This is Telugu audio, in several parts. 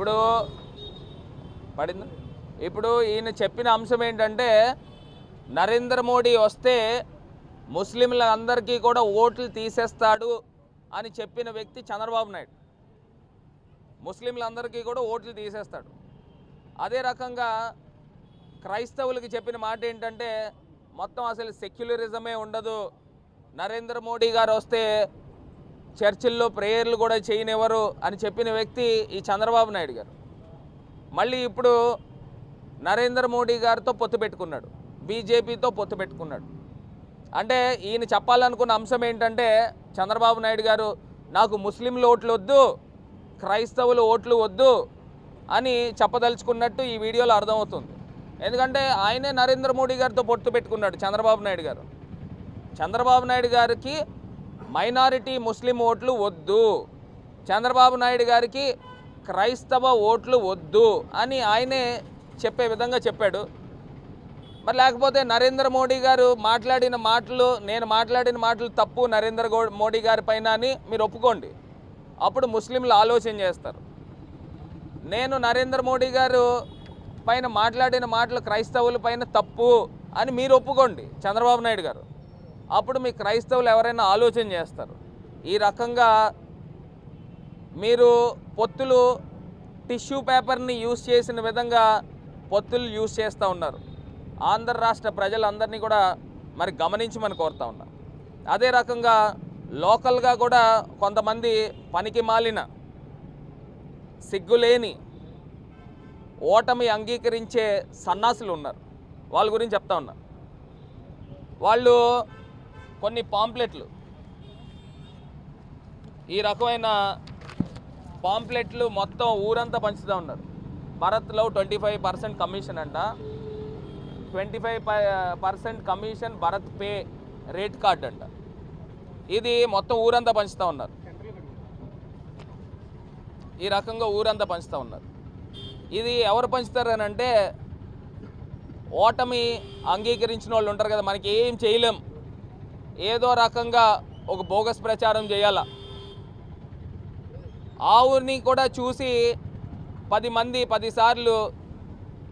ఇప్పుడు పడిందా? ఇప్పుడు ఈయన చెప్పిన అంశం ఏంటంటే నరేంద్ర మోడీ వస్తే ముస్లింలందరికీ కూడా ఓట్లు తీసేస్తాడు అని చెప్పిన వ్యక్తి చంద్రబాబు నాయుడు. ముస్లింలందరికీ కూడా ఓట్లు తీసేస్తాడు. అదే రకంగా క్రైస్తవులకి చెప్పిన మాట ఏంటంటే మొత్తం అసలు సెక్యులరిజమే ఉండదు. నరేంద్ర మోడీ గారు వస్తే చర్చిల్లో ప్రేయర్లు కూడా చేయనివ్వరు అని చెప్పిన వ్యక్తి ఈ చంద్రబాబు నాయుడు గారు. మళ్ళీ ఇప్పుడు నరేంద్ర మోడీ గారితో పొత్తు పెట్టుకున్నాడు బీజేపీతో పొత్తు పెట్టుకున్నాడు. అంటే ఈయన చెప్పాలనుకున్న అంశం ఏంటంటే చంద్రబాబు నాయుడు గారు నాకు ముస్లింలు ఓట్లు వద్దు క్రైస్తవులు ఓట్లు వద్దు అని చెప్పదలుచుకున్నట్టు ఈ వీడియోలో అర్థమవుతుంది. ఎందుకంటే ఆయనే నరేంద్ర మోడీ గారితో పొత్తు పెట్టుకున్నాడు చంద్రబాబు నాయుడు గారు. చంద్రబాబు నాయుడు గారికి మైనారిటీ ముస్లిం ఓట్లు వద్దు. చంద్రబాబు నాయుడు గారికి క్రైస్తవ ఓట్లు వద్దు అని ఆయనే చెప్పే విధంగా చెప్పాడు. మరి లేకపోతే నరేంద్ర మోడీ గారు మాట్లాడిన మాటలు నేను మాట్లాడిన మాటలు తప్పు నరేంద్ర గో- మోడీ గారి పైన అని మీరు ఒప్పుకోండి. అప్పుడు ముస్లింలు ఆలోచన చేస్తారు. నేను నరేంద్ర మోడీ గారు పైన మాట్లాడిన మాటలు క్రైస్తవుల పైన తప్పు అని మీరు ఒప్పుకోండి చంద్రబాబు నాయుడు గారు. అప్పుడు మీ క్రైస్తవులు ఎవరైనా ఆలోచన చేస్తారు? ఈ రకంగా మీరు పొత్తులు టిష్యూ పేపర్ని యూజ్ చేసిన విధంగా పొత్తులు యూజ్ చేస్తూ ఉన్నారు. ఆంధ్ర రాష్ట్ర ప్రజలందరినీ కూడా మరి గమనించమని కోరుతా ఉన్నా. అదే రకంగా లోకల్గా కూడా కొంతమంది పనికి మాలిన సిగ్గులేని ఓటమి అంగీకరించే సన్నాసులు ఉన్నారు. వాళ్ళ గురించి చెప్తా ఉన్నా. వాళ్ళు కొన్ని పాంప్లెట్లు. ఈ రకమైన పాంప్లెట్లు మొత్తం ఊరంతా పంచుతూ ఉన్నారు. భరత్లో ట్వంటీ ఫైవ్ పర్సెంట్ కమిషన్ అంట. Twenty five percent commission Bharat pay rate card అంట. ఇది మొత్తం ఊరంతా పంచుతూ ఉన్నారు. ఈ రకంగా ఊరంతా పంచుతూ ఉన్నారు. ఇది ఎవరు పంచుతారు అని అంటే ఓటమి అంగీకరించిన వాళ్ళు ఉంటారు కదా మనకి ఏం చేయలేం. ఏదో రకంగా ఒక బోగస్ ప్రచారం చేయాలా? ఆవుని కూడా చూసి పది మంది పదిసార్లు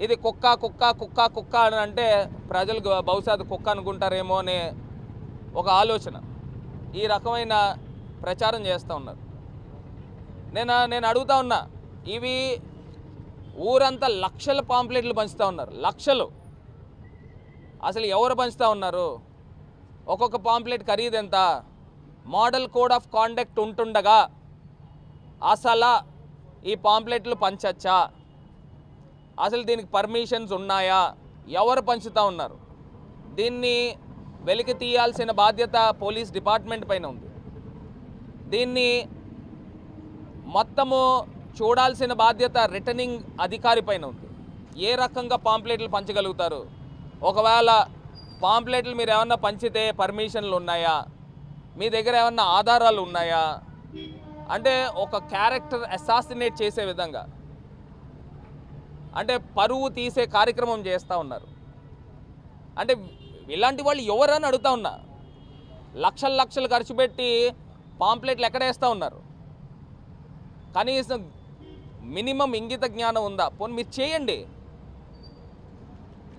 ఇది కుక్క కుక్క కుక్క కుక్క అని అంటే ప్రజలు బహుశా అది కుక్క అనుకుంటారేమో అనే ఒక ఆలోచన ఈ రకమైన ప్రచారం చేస్తూ ఉన్నారు. నేను నేను అడుగుతా ఉన్నా ఇవి ఊరంతా లక్షల పాంప్లెట్లు పంచుతూ ఉన్నారు లక్షలు. అసలు ఎవరు పంచుతూ ఉన్నారు? ఒక్కొక్క పాంప్లెట్ ఖరీదు ఎంత మోడల్ కోడ్ ఆఫ్ కాండక్ట్ ఉంటుండగా అసలు ఈ పాంప్లెట్లు పంచచ్చా? అసలు దీనికి పర్మిషన్స్ ఉన్నాయా? ఎవరు పంచుతూ ఉన్నారు? దీన్ని వెలికి తీయాల్సిన బాధ్యత పోలీస్ డిపార్ట్మెంట్ పైన ఉంది. దీన్ని మొత్తము చూడాల్సిన బాధ్యత రిటర్నింగ్ అధికారి పైన ఉంది. ఏ రకంగా పాంప్లెట్లు పంచగలుగుతారు? ఒకవేళ పాంప్లెట్లు మీరు ఏమన్నా పంచితే పర్మిషన్లు ఉన్నాయా? మీ దగ్గర ఏమన్నా ఆధారాలు ఉన్నాయా? అంటే ఒక క్యారెక్టర్ అసాసినేట్ చేసే విధంగా. అంటే పరువు తీసే కార్యక్రమం చేస్తూ ఉన్నారు. అంటే ఇలాంటి వాళ్ళు ఎవరని అడుగుతా ఉన్నా. లక్షలు లక్షలు ఖర్చు పెట్టి పాంప్లెట్లు ఎక్కడేస్తూ ఉన్నారు? కనీసం మినిమం ఇంగిత జ్ఞానం ఉందా? పోనీ మీరు చేయండి.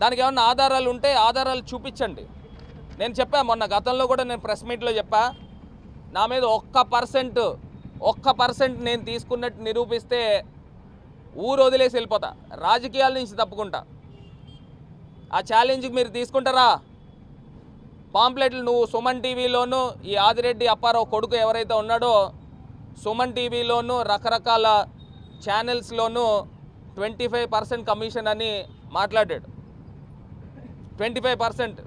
దానికి ఏమన్నా ఆధారాలు ఉంటే ఆధారాలు చూపించండి. నేను చెప్పా మొన్న గతంలో కూడా నేను ప్రెస్ మీట్లో చెప్పా నా మీద ఒక్క పర్సెంట్ ఒక్క పర్సెంట్ నేను తీసుకున్నట్టు నిరూపిస్తే ఊరు వదిలేసి వెళ్ళిపోతా. రాజకీయాల నుంచి తప్పుకుంటా. ఆ ఛాలెంజ్కి మీరు తీసుకుంటారా? పాంప్లెట్లు నువ్వు సుమన్ టీవీలోనూ ఈ ఆదిరెడ్డి అప్పారావు కొడుకు ఎవరైతే ఉన్నాడో సుమన్ టీవీలోనూ రకరకాల ఛానల్స్లోనూ ట్వంటీ ఫైవ్ పర్సెంట్ కమిషన్ అని మాట్లాడాడు. ట్వంటీ ఫైవ్ పర్సెంట్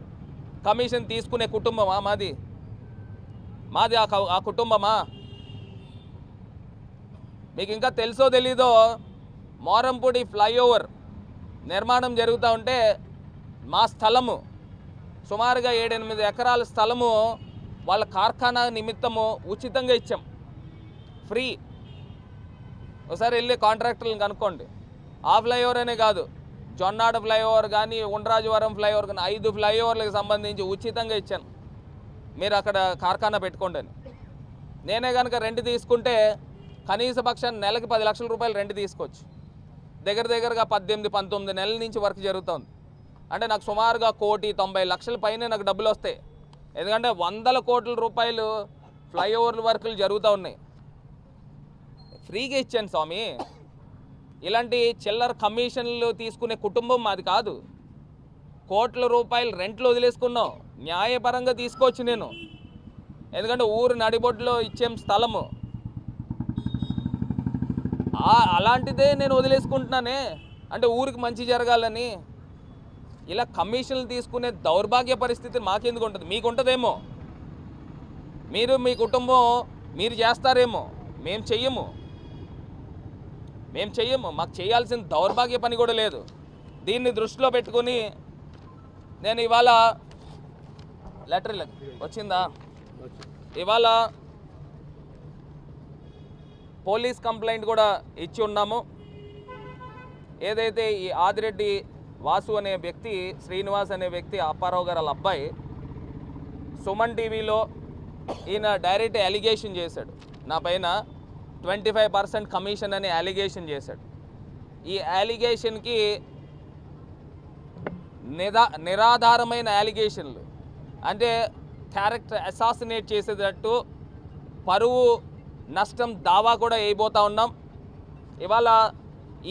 కమిషన్ తీసుకునే కుటుంబమా మాది? మాది ఆ కుటుంబమా? మీకు ఇంకా తెలుసో తెలీదో మోరంపూడి ఫ్లైఓవర్ నిర్మాణం జరుగుతూ ఉంటే మా స్థలము సుమారుగా ఏడెనిమిది ఎకరాల స్థలము వాళ్ళ కార్ఖానా నిమిత్తము ఉచితంగా ఇచ్చాం. ఫ్రీ. ఒకసారి వెళ్ళి కాంట్రాక్టర్లను కనుక్కోండి. ఆ ఫ్లైఓవర్ అనే కాదు. జొన్నాడ ఫ్లైఓవర్ కానీ ఉండ్రాజవరం ఫ్లైఓవర్ కానీ ఐదు ఫ్లైఓవర్లకు సంబంధించి ఉచితంగా ఇచ్చాను. మీరు అక్కడ కార్ఖానా పెట్టుకోండి అని. నేనే కనుక రెంట్ తీసుకుంటే కనీస పక్షాన్ని నెలకి పది లక్షల రూపాయలు రెంట్ తీసుకోవచ్చు. దగ్గర దగ్గరగా పద్దెనిమిది పంతొమ్మిది నెలల నుంచి వర్క్ జరుగుతుంది. అంటే నాకు సుమారుగా కోటి తొంభై లక్షల పైన నాకు డబ్బులు వస్తాయి. ఎందుకంటే వందల కోట్ల రూపాయలు ఫ్లైఓవర్ల వర్కులు జరుగుతూ ఉన్నాయి. ఫ్రీగా ఇచ్చాను స్వామి. ఇలాంటి చిల్లర కమిషన్లు తీసుకునే కుటుంబం మాది కాదు. కోట్ల రూపాయలు రెంట్లు వదిలేసుకున్నాం. న్యాయపరంగా తీసుకోవచ్చు నేను. ఎందుకంటే ఊరు నడిబొడ్లో ఇచ్చేం స్థలము. అలాంటిదే నేను వదిలేసుకుంటున్నానే. అంటే ఊరికి మంచి జరగాలని. ఇలా కమిషన్లు తీసుకునే దౌర్భాగ్య పరిస్థితి మాకెందుకు ఉంటుంది? మీకు ఉంటుందేమో మీరు మీ కుటుంబం మీరు చేస్తారేమో. మేము చెయ్యము. మేము చెయ్యము మాకు చేయాల్సిన దౌర్భాగ్య పని కూడా లేదు. దీన్ని దృష్టిలో పెట్టుకుని నేను ఇవాళ లెటర్ వచ్చిందా? ఇవాళ పోలీస్ కంప్లైంట్ కూడా ఇచ్చి ఉన్నాము. ఏదైతే ఈ ఆదిరెడ్డి వాసు అనే వ్యక్తి శ్రీనివాస్ అనే వ్యక్తి అప్పారావు గారు వాళ్ళ అబ్బాయి సుమన్ టీవీలో ఈయన డైరెక్ట్ అలిగేషన్ చేశాడు. నా పైన ట్వంటీ ఫైవ్ పర్సెంట్ కమిషన్ అనే అలిగేషన్ చేశాడు. ఈ అలిగేషన్కి నిదా నిరాధారమైన అలిగేషన్లు అంటే క్యారెక్టర్ అసాసినేట్ చేసేటట్టు పరువు నష్టం దావా కూడా వేయబోతా ఉన్నాం. ఇవాళ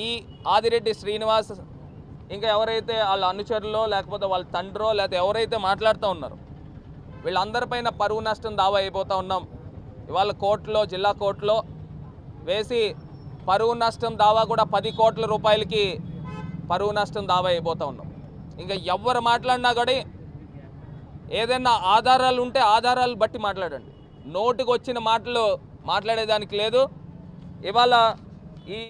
ఈ ఆదిరెడ్డి శ్రీనివాస్ ఇంకా ఎవరైతే వాళ్ళ అనుచరులో లేకపోతే వాళ్ళ తండ్రో లేకపోతే ఎవరైతే మాట్లాడుతూ ఉన్నారో వీళ్ళందరిపైన పరువు నష్టం దావా అయిపోతూ ఉన్నాం. ఇవాళ కోర్టులో జిల్లా కోర్టులో వేసి పరువు నష్టం దావా కూడా పది కోట్ల రూపాయలకి పరువు నష్టం దావా అయిపోతూ ఉన్నాం. ఇంకా ఎవరు మాట్లాడినా కూడా ఏదైనా ఆధారాలు ఉంటే ఆధారాలు బట్టి మాట్లాడండి. నోటికి వచ్చిన మాటలు మాట్లాడేదానికి లేదు. ఇవాళ ఈ